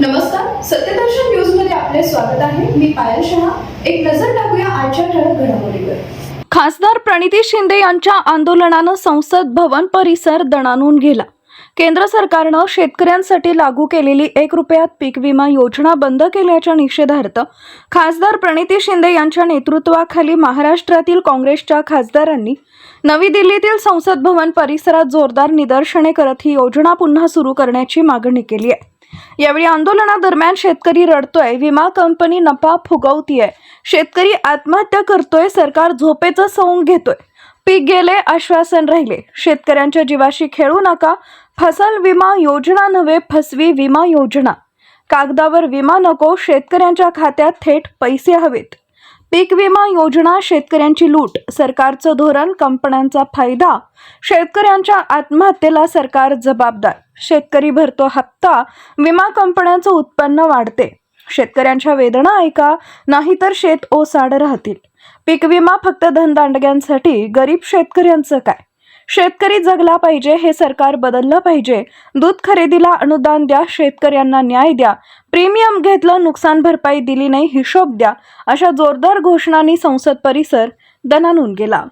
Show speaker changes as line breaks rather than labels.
नमस्कार सत्यदर्शन न्यूजमध्ये आपले स्वागत आहे. मी पायल शहा. एक नजर टाकूया आजच्या ठळक घडामोडीवर.
खासदार प्रणिती शिंदे यांच्या आंदोलनानं संसद भवन परिसर दणानून गेला. केंद्र सरकारनं शेतकऱ्यांसाठी लागू केलेली एक रुपयात पीक विमा योजना बंद केल्याच्या निषेधार्थ खासदार प्रणिती शिंदे यांच्या नेतृत्वाखाली महाराष्ट्रातील काँग्रेसच्या खासदारांनी नवी दिल्लीतील संसद भवन परिसरात जोरदार निदर्शने करत ही योजना पुन्हा सुरू करण्याची मागणी केली आहे. यावेळी आंदोलनादरम्यान शेतकरी रडतोय विमा कंपनी नफा फुगवतीये शेतकरी आत्महत्या करतोय सरकार झोपेचं सवंग घेतोय. पीक गेले आश्वासन राहिले. शेतकऱ्यांच्या जीवाशी खेळू नका. फसल विमा योजना नव्हे फसवी विमा योजना. कागदावर विमा नको शेतकऱ्यांच्या खात्यात थेट पैसे हवेत. पीक विमा योजना शेतकऱ्यांची लूट. सरकारचं धोरण कंपन्यांचा फायदा. शेतकऱ्यांच्या आत्महत्येला सरकार जबाबदार. शेतकरी भरतो हप्ता विमा कंपन्यांचं उत्पन्न वाढते. शेतकऱ्यांच्या वेदना ऐका नाहीतर शेत ओसाड राहतील. पीक विमा फक्त धनदांडग्यांसाठी गरीब शेतकऱ्यांचं काय? शेतकरी जगला पाहिजे हे सरकार बदललं पाहिजे. दूध खरेदीला अनुदान द्या शेतकऱ्यांना न्याय द्या. प्रीमियम घेतलं नुकसान भरपाई दिली नाही हिशोब द्या. अशा जोरदार घोषणांनी संसद परिसर दणानून गेला.